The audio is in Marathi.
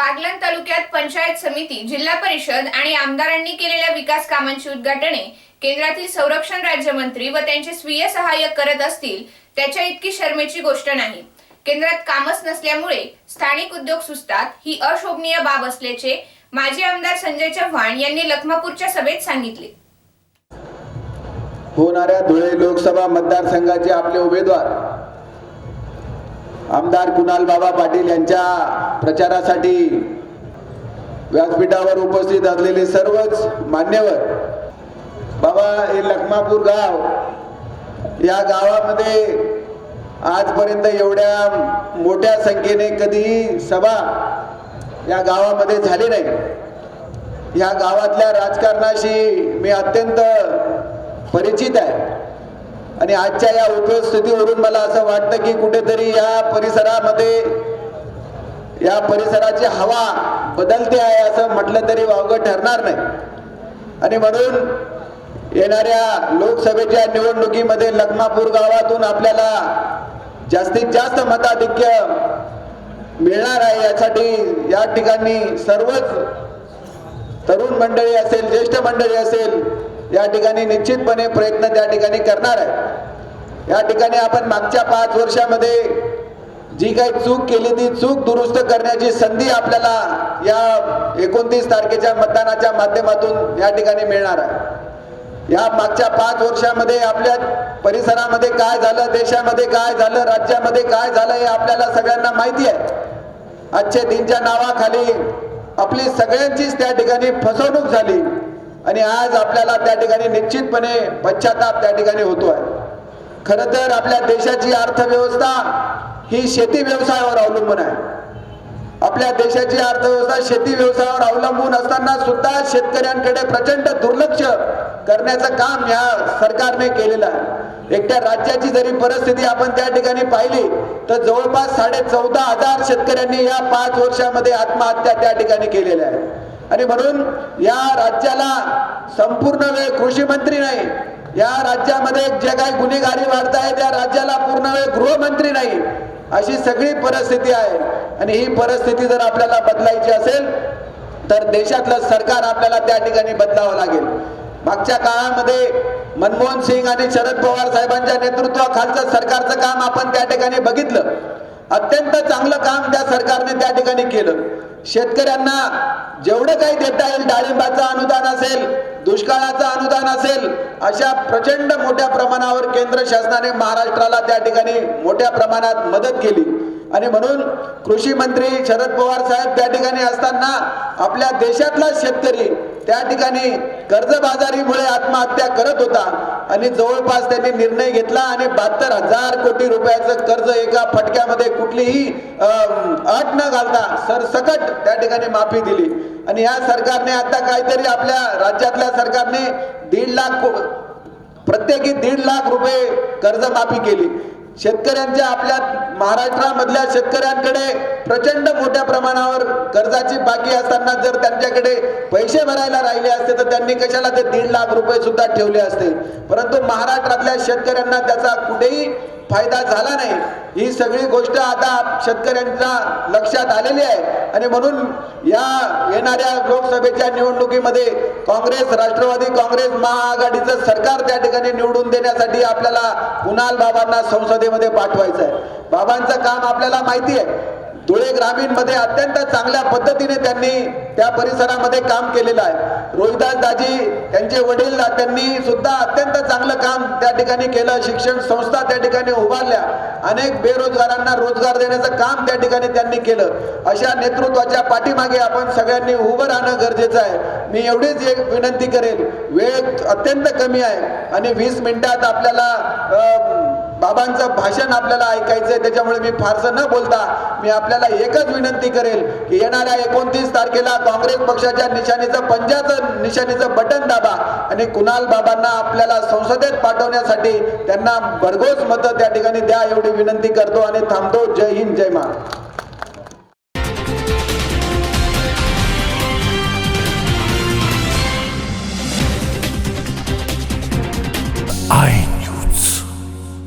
बागलाण तालुक्यात पंचायत समिती जिल्हा परिषद आणि आमदारांनी केलेल्या विकास कामांची उद्घाटने केंद्रातील संरक्षण राज्यमंत्री व त्यांचे स्वीय सहाय्यक करत असतील त्याच्या इतकी शर्मेची गोष्ट नाही. केंद्रात कामच नसल्यामुळे स्थानिक उद्योग सुस्तात ही अशोभनीय बाब असल्याचे माजी आमदार संजय चव्हाण यांनी लखमापूरच्या सभेत सांगितले. होणाऱ्या धुळे लोकसभा मतदारसंघाचे आपले उमेदवार आमदार कुणाल बाबा पाटील यांच्या प्रचारासाठी व्यासपीठावर उपस्थित असलेले सर्वच मान्यवर बाबा हे लखमापूर गाव या गावामध्ये आजपर्यंत एवढ्या मोठ्या संख्येने कधीही सभा या गावामध्ये झाली नाही. या गावातल्या राजकारणाशी मी अत्यंत परिचित आहे. आणि आजच्या या उपस्थितीवरून मला असं वाटतं की कुठेतरी या परिसरामध्ये या परिसराची हवा बदलते आहे असं म्हटलं तरी वावगं ठरणार नाही. आणि म्हणून येणाऱ्या लोकसभेच्या निवडणुकीमध्ये लखमापूर गावातून आपल्याला जास्तीत जास्त मताधिक्य मिळणार आहे यासाठी या ठिकाणी सर्वच तरुण मंडळी असेल ज्येष्ठ मंडळी असेल या ठिकाणी निश्चितपणे प्रयत्न त्या ठिकाणी करणार आहे या ठिकाणी आपण मागच्या पाच वर्षामध्ये जी काही चूक केली ती चूक दुरुस्त करण्याची संधी आपल्याला या एकोणतीस तारखेच्या मतदानाच्या माध्यमातून या ठिकाणी मिळणार आहे. या मागच्या पाच वर्षामध्ये आपल्या परिसरामध्ये काय झालं देशामध्ये काय झालं राज्यामध्ये काय झालं हे आपल्याला सगळ्यांना माहिती आहे. आजच्या दिनच्या नावाखाली आपली सगळ्यांचीच त्या ठिकाणी फसवणूक झाली आणि आज आपल्याला त्या ठिकाणी निश्चितपणे पश्चाताप त्या ठिकाणी होतो आहे खर तर आपल्या देशाची अर्थव्यवस्था ही शेती व्यवसायावर अवलंबून आहे. आपल्या देशाची अर्थव्यवस्था शेती व्यवसायावर अवलंबून असताना सुद्धा शेतकऱ्यांकडे प्रचंड दुर्लक्ष करण्याचं काम या सरकारने केलेलं आहे. एकट्या राज्याची जरी परिस्थिती आपण त्या ठिकाणी पाहिली तर जवळपास साडे चौदा हजार शेतकऱ्यांनी या पाच वर्षामध्ये आत्महत्या त्या ठिकाणी केलेल्या आहे आणि म्हणून या राज्याला संपूर्ण वेळ कृषी मंत्री नाही या राज्यामध्ये जे काही गुन्हेगारी वाढत आहे त्या राज्याला पूर्ण वेळ गृहमंत्री नाही अशी सगळी परिस्थिती आहे. आणि ही परिस्थिती जर आपल्याला बदलायची असेल तर देशातलं सरकार आपल्याला त्या ठिकाणी बदलावं लागेल. मागच्या काळामध्ये मनमोहन सिंग आणि शरद पवार साहेबांच्या नेतृत्वाखालचं सरकारचं काम आपण त्या ठिकाणी बघितलं. अत्यंत चांगलं काम त्या सरकारने त्या ठिकाणी केलं. शेतकऱ्यांना जेवढं काही देता येईल डाळिंबाचं अनुदान असेल दुष्काळाचं अनुदान असेल अशा प्रचंड मोठ्या प्रमाणावर केंद्र शासनाने महाराष्ट्राला त्या ठिकाणी मोठ्या प्रमाणात मदत केली. आणि म्हणून कृषी मंत्री शरद पवार साहेब त्या ठिकाणी असताना आपल्या देशातला शेतकरी त्या ठिकाणी कर्जबाजारीमुळे आत्महत्या करत होता. आणि जवळपास त्यांनी निर्णय घेतला आणि बहात्तर हजार कोटी रुपयाचं कर्ज एका फटक्यामध्ये कुठलीही अट न घालता सरसकट त्या ठिकाणी माफी दिली. आणि या सरकारने आता काहीतरी आपल्या राज्यातल्या सरकारने दीड लाख प्रत्येकी दीड लाख रुपये कर्जमाफी केली. शेतकऱ्यांच्या आपल्या महाराष्ट्रामधल्या शेतकऱ्यांकडे प्रचंड मोठ्या प्रमाणावर कर्जाची बाकी असताना जर त्यांच्याकडे पैसे भरायला राहिले असते तर त्यांनी कशाला ते दीड लाख रुपये सुद्धा ठेवले असते. परंतु महाराष्ट्रातल्या शेतकऱ्यांना त्याचा कुठेही फायदा झाला नाही. ही सगळी गोष्ट आता शेतकऱ्यांच्या लक्षात आलेली आहे. आणि म्हणून या येणाऱ्या लोकसभेच्या निवडणुकीमध्ये काँग्रेस राष्ट्रवादी काँग्रेस महाआघाडीचं सरकार त्या ठिकाणी निवडून देण्यासाठी आपल्याला कुणाल बाबांना संसदेमध्ये पाठवायचं आहे. बाबांचं काम आपल्याला माहिती आहे. धुळे ग्रामीणमध्ये अत्यंत चांगल्या पद्धतीने त्यांनी त्या परिसरामध्ये काम केलेलं आहे. रोहिदास दाजी त्यांचे वडील त्यांनी सुद्धा अत्यंत चांगलं काम त्या ठिकाणी केलं. शिक्षण संस्था त्या ठिकाणी उभारल्या. अनेक बेरोजगारांना रोजगार देण्याचं काम त्या ठिकाणी त्यांनी केलं. अशा नेतृत्वाच्या पाठीमागे आपण सगळ्यांनी उभं राहणं गरजेचं आहे. मी एवढीच एक विनंती करेल. वेळ अत्यंत कमी आहे आणि वीस मिनिटात आपल्याला बाबांचं भाषण आपल्याला ऐकायचंय त्याच्यामुळे मी फारसं न बोलता मी आपल्याला एकच विनंती करेल की येणाऱ्या एकोणतीस तारखेला काँग्रेस पक्षाच्या निशाणीचं पंजाचं निशाणीचं बटन दाबा आणि कुणाल बाबांना आपल्याला संसदेत पाठवण्यासाठी त्यांना भरघोस मतं त्या ठिकाणी द्या एवढी विनंती करतो आणि थांबतो. जय हिंद जय महाराज